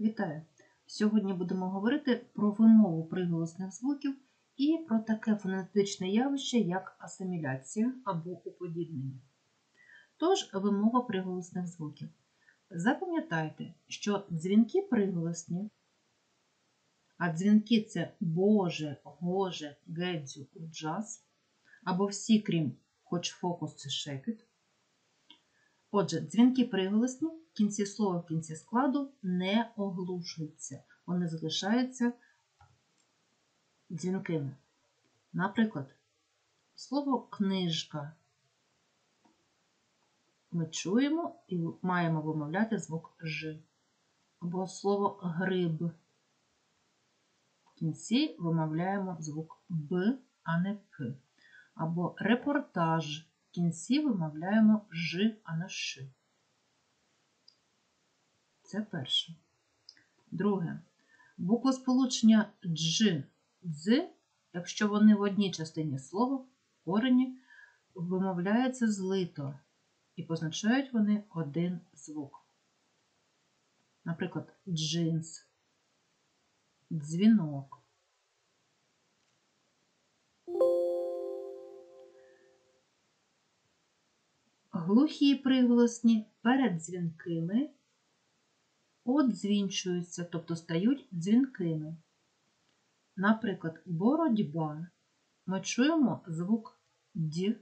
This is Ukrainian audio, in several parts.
Вітаю! Сьогодні будемо говорити про вимову приголосних звуків і про таке фонетичне явище, як асиміляція або уподібнення. Тож, вимова приголосних звуків. Запам'ятайте, що дзвінки приголосні, а дзвінки це Боже, Гоже, Гедзю, Уджас, або всі, крім хоч фокус це шепіт. Отже, дзвінки приголосні в кінці слова, в кінці складу не оглушуються. Вони залишаються дзвінкими. Наприклад, слово книжка ми чуємо і маємо вимовляти звук Ж. Або слово гриб. В кінці вимовляємо звук Б, а не К. Або репортаж. В кінці вимовляємо Ж, а не Ш. Це перше. Друге. Буквосполучення дж, дз, якщо вони в одній частині слова, корені, вимовляються злито і позначають вони один звук. Наприклад, джинс, дзвінок. Глухі приголосні перед дзвінкими одзвінчуються, тобто стають дзвінкими. Наприклад, боротьба. Ми чуємо звук Д,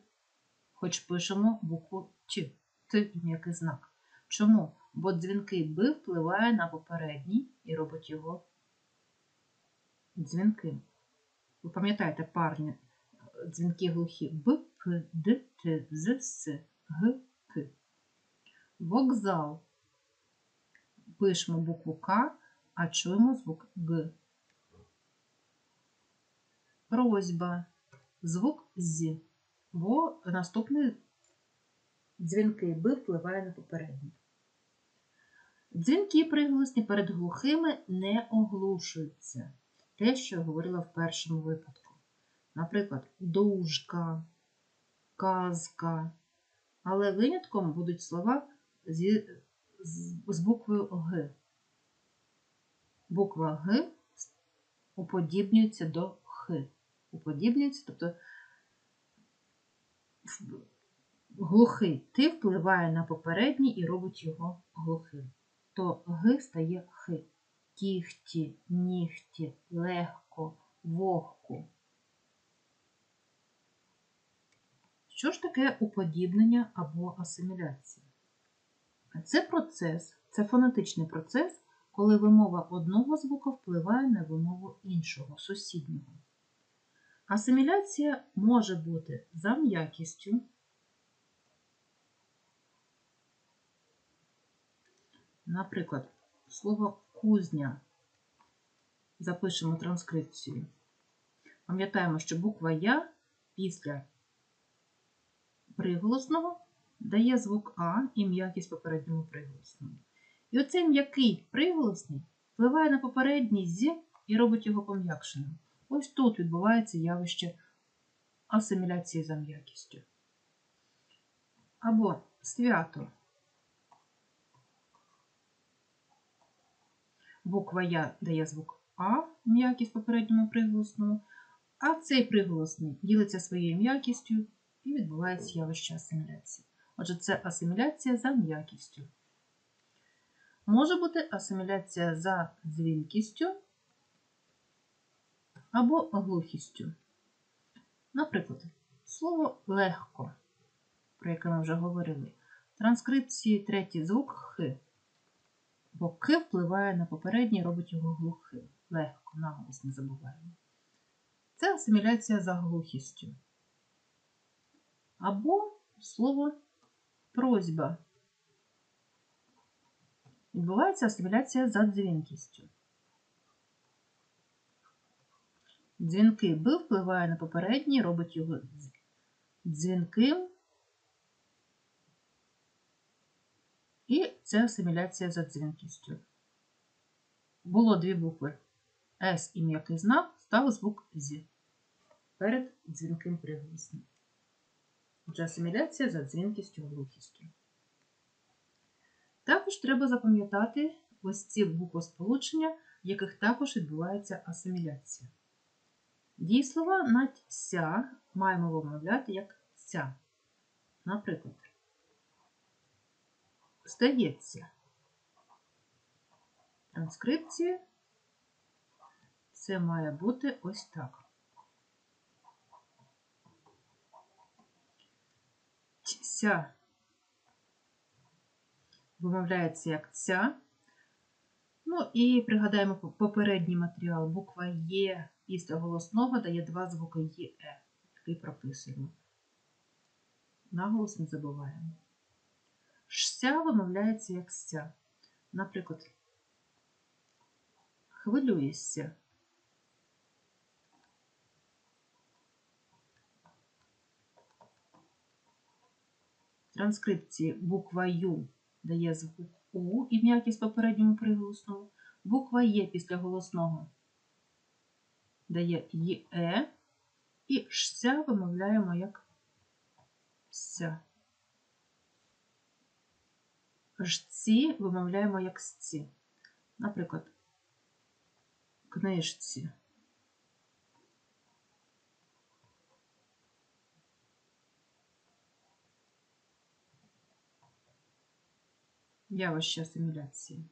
хоч пишемо букву Т, Т м'який знак. Чому? Бо дзвінкий Б впливає на попередній і робить його дзвінким. Ви пам'ятаєте парні дзвінки глухі Б, П, Д, Т, З, С, Г. Вокзал. Пишемо букву К, а чуємо звук Г. Просьба. Звук З. Бо наступний дзвінки Б впливає на попередній. Дзвінки приголосні перед глухими не оглушуються. Те, що я говорила в першому випадку. Наприклад, дужка, казка. Але винятком будуть слова зі, з, з буквою Г. Буква Г уподібнюється до Х. Уподібнюється, тобто глухий ти впливає на попередній і робить його глухим. То Г стає Х. Кіхті, нігті, легко, вогку. Що ж таке уподібнення або асиміляція? Це процес, це фонетичний процес, коли вимова одного звука впливає на вимову іншого, сусіднього. Асиміляція може бути за м'якістю, наприклад, слово кузня. Запишемо транскрипцію. Пам'ятаємо, що буква Я після приголосного дає звук А і м'якість попередньому приголосному. І оцей м'який приголосний впливає на попередній з і робить його пом'якшеним. Ось тут відбувається явище асиміляції за м'якістю. Або свято. Буква Я дає звук А, м'якість попередньому приголосному, а цей приголосний ділиться своєю м'якістю і відбувається явище асиміляції. Отже, це асиміляція за м'якістю. Може бути асиміляція за дзвінкістю або глухістю. Наприклад, слово легко, про яке ми вже говорили. В транскрипції третій звук Х, бо К впливає на попередній, робить його глухим. Легко, наголос не забуваємо. Це асиміляція за глухістю. Або слово просьба. Відбувається асиміляція за дзвінкістю. Дзвінки Б впливає на попередній, робить його дзвінким. І це асиміляція за дзвінкістю. Було дві букви С і м'який знак, став звук З перед дзвінким приголосним. Отже, асиміляція за дзвінкістю глухістю. Також треба запам'ятати ось ці буквосполучення, в яких також відбувається асиміляція. Дієслова на ся маємо вимовляти як ця. Наприклад, здається, транскрипції це має бути ось так. Ся вимовляється як ця. Ну і пригадаємо попередній матеріал. Буква Є після голосного дає два звуки ЄЕ, який прописуємо. Наголос не забуваємо. Ся вимовляється як ся. Наприклад, хвилюєшся. Транскрипції буква Ю дає звук У і м'якість попередньому приголосному. Буква Є після голосного дає ЄЕ, і ШСЯ вимовляємо як ся. Жці вимовляємо як сці. Наприклад, книжці. Явище асиміляції.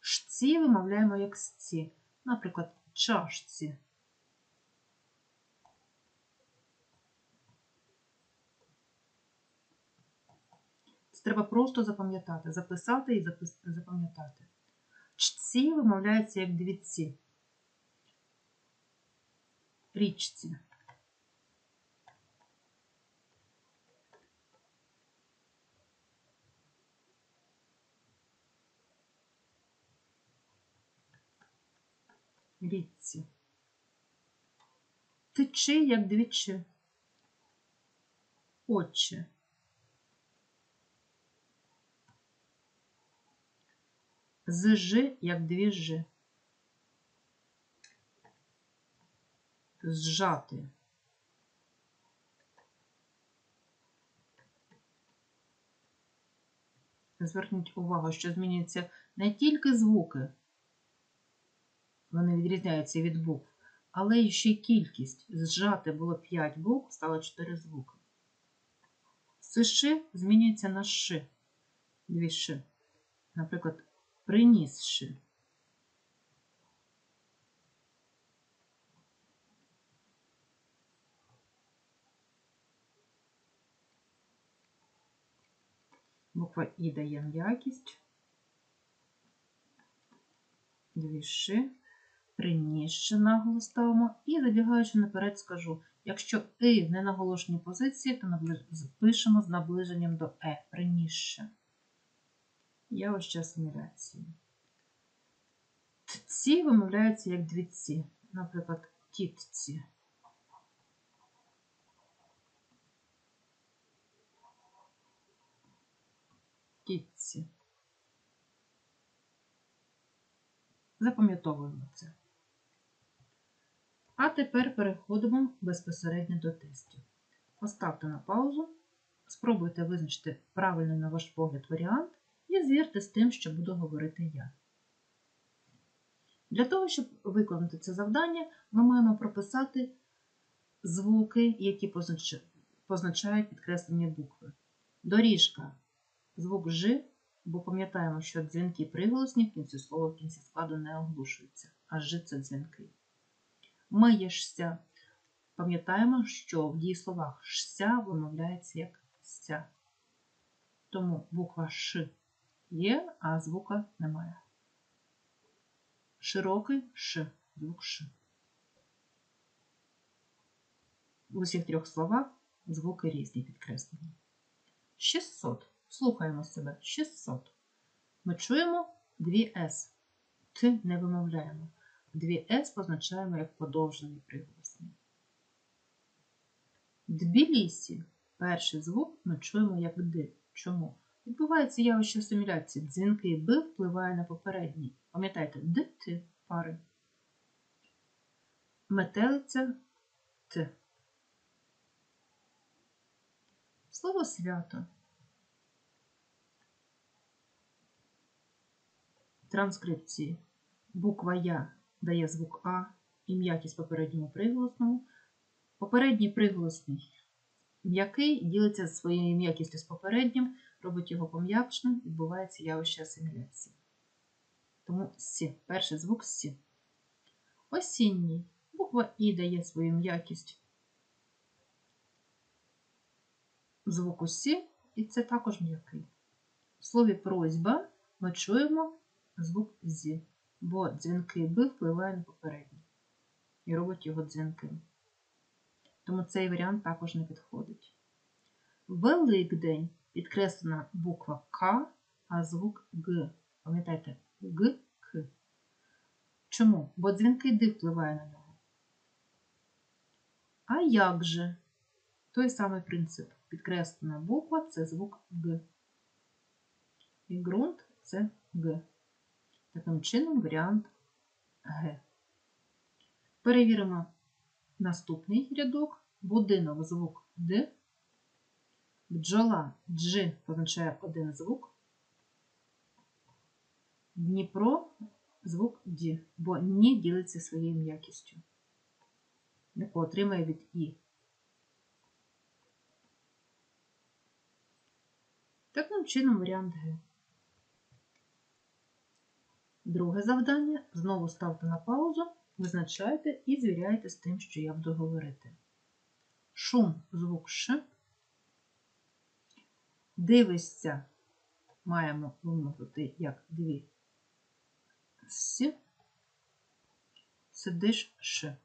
Шці вимовляємо як сці. Наприклад, чашці. Це треба просто запам'ятати, записати і запам'ятати. Чці вимовляється як двіці. Річці. Річці. Течи, як двічі. Отче. Зжи, як дві жи. Зжати. Зверніть увагу, що змінюються не тільки звуки, вони відрізняються від букв, але ще й кількість. Зжати було 5 букв, стало 4 звуки. Сиши змінюється на ши. Дві ши. Наприклад, принісши. Буква І дає м'якість. Дві ши. Принісши наголос ставимо. І забігаючи наперед, скажу, якщо І в ненаголошеній позиції, то пишемо з наближенням до Е. Принісши. Явище асиміляції. Ці вимовляються як двіці, наприклад, тітці. Тітці. Запам'ятовуємо це. А тепер переходимо безпосередньо до тестів. Поставте на паузу, спробуйте визначити правильний, на ваш погляд, варіант і звірте з тим, що буду говорити я. Для того, щоб виконати це завдання, ми маємо прописати звуки, які позначають підкреслені букви. Доріжка звук Ж, бо пам'ятаємо, що дзвінки приголосні в кінці слова в кінці складу не оглушуються, а Ж це дзвінки. Миєшся. Пам'ятаємо, що в дієсловах «шся» вимовляється як ся. Тому буква Ш є, а звука немає. Широкий Ш, звук Ш. В усіх трьох словах звуки різні підкреслені. 600. Слухаємо себе. 600. Ми чуємо дві С. Т не вимовляємо. Дві С позначаємо як подовжений приголосний. Тбілісі. Перший звук ми чуємо як Д. Чому? Відбувається явище асиміляції. Дзвінки Б впливає на попередній. Пам'ятайте, Д Т пари. Метелиця Т. Слово свято. транскрипції буква Я дає звук А і м'якість попередньому приголосному. Попередній приголосний м'який ділиться своєю м'якістю з попереднім, робить його пом'якшним, відбувається явище асиміляції. Тому С, перший звук С. Осінній. Буква І дає свою м'якість звуку С, і це також м'який. В слові просьба ми чуємо звук З, бо дзвінки Б впливає на попередній і робить його дзвінким. Тому цей варіант також не підходить. Великдень підкреслена буква К, а звук Г. Пам'ятайте, Г, К. Чому? Бо дзвінки Д впливає на нього. А як же? Той самий принцип. Підкреслена буква це звук Г. І ґрунт це Г. Таким чином варіант Г. Перевіримо наступний рядок. Будинок звук Д. Бджола Дж позначає один звук. Дніпро звук Д, бо ні ділиться своєю м'якістю, яку отримає від І. Таким чином варіант Г. Друге завдання. Знову ставте на паузу, визначайте і звіряйте з тим, що я буду говорити. Шум звук Ш. Дивишся, маємо вимовити як дві С. Сидиш Ш.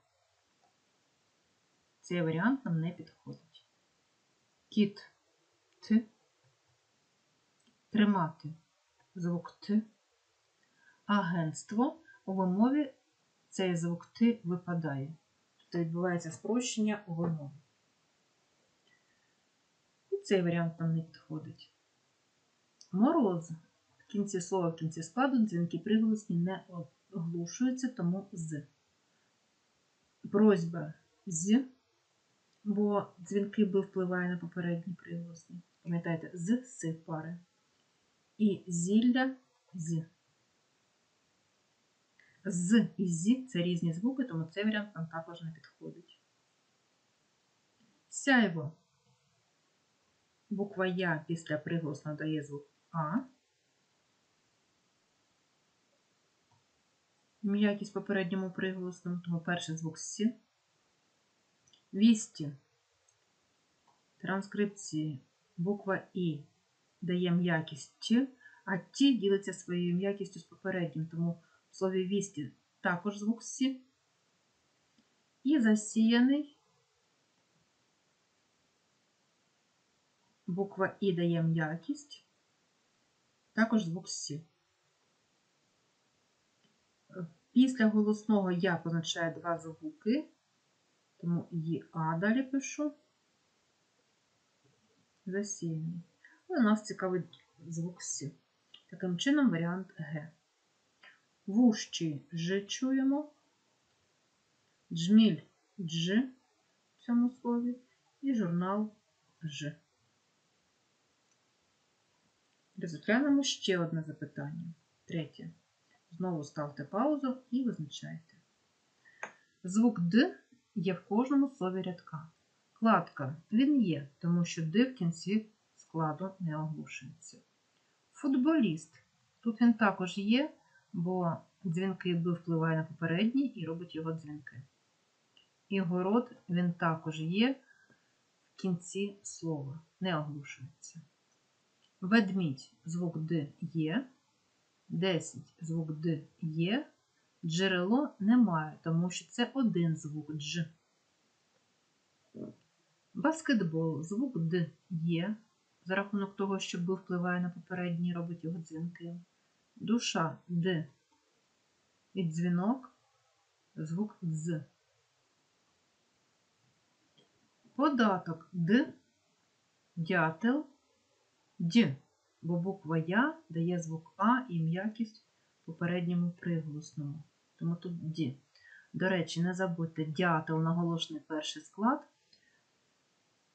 Цей варіант нам не підходить. Кіт Т. Тримати звук Т. Агентство у вимові цей звук Т випадає. Тобто відбувається спрощення у вимові. І цей варіант нам не підходить. Мороз. В кінці слова, в кінці складу дзвінки приголосні не оглушуються, тому з. Просьба з, бо дзвінки Б впливає на попередні приголосні. Пам'ятаєте, з с пари. І зілля з. З і зі це різні звуки, тому цей варіант нам також не підходить. Сяйво. Буква Я після приголосного дає звук А. М'якість попередньому приголосному, тому перший звук С. Вісті. Транскрипції буква І дає м'якість Т, а Т ділиться своєю м'якістю з попереднім, тому слові вісті також звук Сі. І засіяний буква І дає м'якість, також звук Сі. Після голосного я позначає два звуки, тому і А далі пишу. Засіяний. Але нас цікавить звук С. Таким чином варіант Г. Вущі Ж чуємо, джміль Дж в цьому слові і журнал Ж. Розглянемо ще одне запитання. Третє. Знову ставте паузу і визначайте. Звук Д є в кожному слові рядка. Кладка він є, тому що Д в кінці складу не оглушується. Футболіст. Тут він також є, бо дзвінки Б впливає на попередній і робить його дзвінки. І город він також є в кінці слова, не оглушується. Ведмідь звук Д є. 10 звук Д є. Джерело немає, тому що це один звук Дж. Баскетбол звук Д є. За рахунок того, що Б впливає на попередній, робить його дзвінки. Душа Д. І дзвінок звук Дз. Податок Д. Дятел Д. Бо буква Я дає звук А і м'якість попередньому приголосному. Тому тут Д. До речі, не забудьте, дятел наголошений перший склад.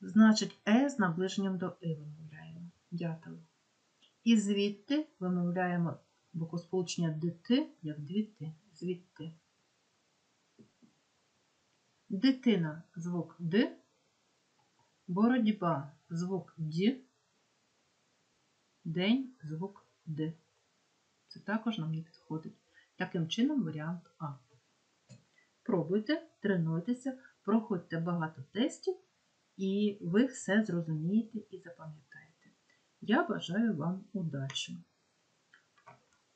Значить, Е з наближенням до И вимовляємо. Дятел. І звідти вимовляємо Буквосполучення дити, як двіти, звідти. Дитина звук Д, боротьба звук Д, день звук Д. Це також нам не підходить. Таким чином, варіант А. Пробуйте, тренуйтеся, проходьте багато тестів, і ви все зрозумієте і запам'ятаєте. Я бажаю вам удачі!